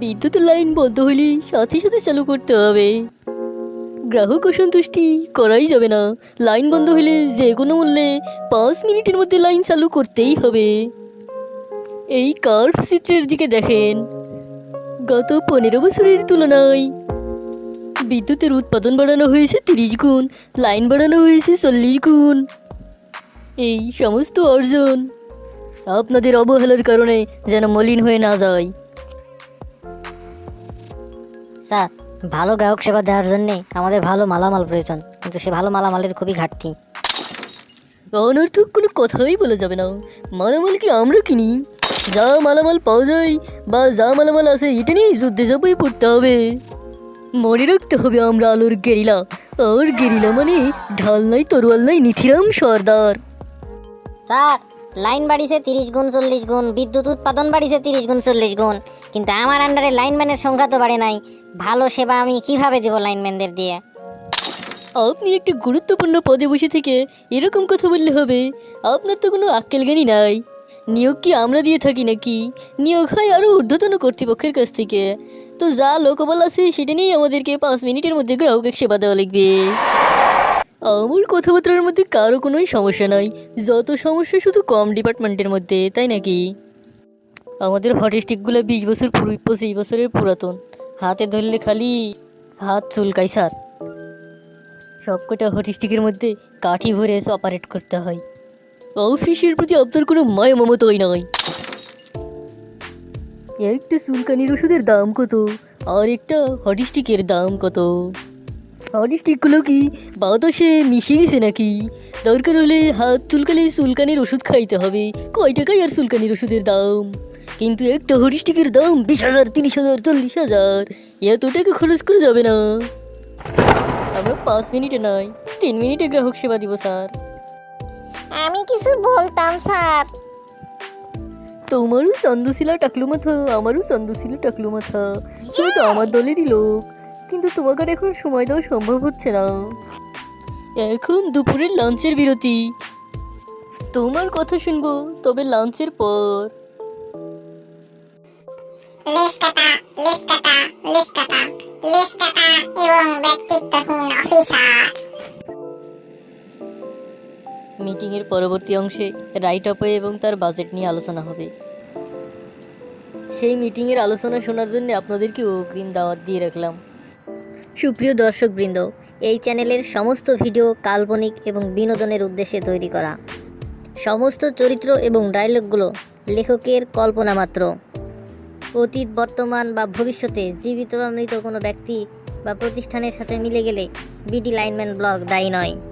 বিদ্যুতের লাইন বন্ধ হলে সাথে সাথে চালু করতে হবে। গ্রাহক অসন্তুষ্টি করাই যাবে না। লাইন বন্ধ হলে যে কোনো মূল্যে পাঁচ মিনিটের মধ্যে লাইন চালু করতেই হবে। এই কার্ভ চিত্রের দিকে দেখেন। গত পনেরো বছরের তুলনায় বিদ্যুতের উৎপাদন বাড়ানো হয়েছে তিরিশ গুণ, লাইন বাড়ানো হয়েছে চল্লিশ গুণ। এই সমস্ত অর্জন আপনাদের অবহেলার কারণে যেন মলিন হয়ে না যায়। স্যার ভালো গ্রাহক সেবা দেওয়ার জন্যে আমাদের ভালো মালামাল প্রয়োজন কিন্তু সে ভালো মালামালের খুবই ঘাটতি। অনর্থক কোনো কথাই বলা যাবে না। মালামাল কি আমরা কিনি? যা মালামাল পাওয়া যায় বা যা মালামাল আছে এটা নিয়েই যুদ্ধে যাবই পড়তে হবে। মনে রাখতে হবে আমরা আলোর গেরিলা। আর গেরিলা মানে ঢাল নাই তরোয়াল নাই নিথিরাম সর্দার। স্যার লাইন বাড়িছে তিরিশ গুণ চল্লিশ গুণ, বিদ্যুৎ উৎপাদন বাড়িছে তিরিশ গুণ চল্লিশ গুণ। কিন্তু আমার আন্ডারে লাইনম্যানের সংখ্যা তো বাড়ে নাই। ভালো সেবা আমি কীভাবে দেবো লাইনম্যানদের দিয়ে? আপনি একটি গুরুত্বপূর্ণ পদে বসে থেকে এরকম কথা বললে হবে। আপনার তো কোনো আক্কেল জ্ঞানই নাই। নিয়োগ কি আমরা দিয়ে থাকি নাকি? নিয়োগ হয় আরও ঊর্ধ্বতন কর্তৃপক্ষের কাছ থেকে। তো যা লোকবল আছে, সেটা নিয়েই আমাদেরকে পাঁচ মিনিটের মধ্যে গ্রাহকের সেবা দেওয়া লাগবে। আমার কথাবার্তার মধ্যে কারও কোনোই সমস্যা নাই। যত সমস্যা শুধু কম ডিপার্টমেন্টের মধ্যে, তাই নাকি? আমাদের হট স্টিকগুলো বিশ বছর পুরো পঁচিশ বছরের পুরাতন। হাতে ধরলে খালি হাত চুলকাই স্যার। সবকটা হটিস্টিকের মধ্যে কাঠি ভরে এসে অপারেট করতে হয়। অফিসের প্রতি আপনার কোনো মায়া মমতাই নয় একটা চুলকানির ওষুধের দাম কত? আর একটা হটিস্টিকের দাম কত? হটিস্টিকগুলো কি বাতাসে মিশে গেছে নাকি? দরকার হলে হাত চুলকালে চুলকানির ওষুধ খাইতে হবে। কয় টাকায় আর চুলকানির ওষুধের দাম? কিন্তু একটা হটিস্টিকের দাম বিশ হাজার তিরিশ হাজার চল্লিশ হাজার। এত টাকা খরচ করে যাবে না। আমরা পাঁচ মিনিটে নয় তিন মিনিটে গ্রাহক সেবা দিব স্যার। আমি কিছু বলতাম স্যার। তোমারও চন্দ্রশিলা টাকলু মাথা আমারও চন্দ্রশিলা টাকলু মাথা তুমি তো আমার দলেরই লোক। কিন্তু তোমাকে আর এখন সময় দেওয়া সম্ভব হচ্ছে না। এখন দুপুরের লাঞ্চের বিরতি। তোমার কথা শুনব তবে লাঞ্চের পর। লেস কাটা লেস কাটা লেস কাটা লেস কাটা এবং ব্যক্তিত্বহীন অফিসার। মিটিংয়ের পরবর্তী অংশে রাইট আপে এবং তার বাজেট নিয়ে আলোচনা হবে। সেই মিটিংয়ের আলোচনা শোনার জন্য আপনাদেরকে অগ্রিম দাওয়াত দিয়ে রাখলাম। সুপ্রিয় দর্শকবৃন্দ, এই চ্যানেলের সমস্ত ভিডিও কাল্পনিক এবং বিনোদনের উদ্দেশ্যে তৈরি করা। সমস্ত চরিত্র এবং ডায়লগগুলো লেখকের কল্পনা মাত্র। অতীত, বর্তমান বা ভবিষ্যতে জীবিত বা মৃত কোনো ব্যক্তি বা প্রতিষ্ঠানের সাথে মিলে গেলে বিডি লাইনম্যান ব্লগ দায়ী নয়।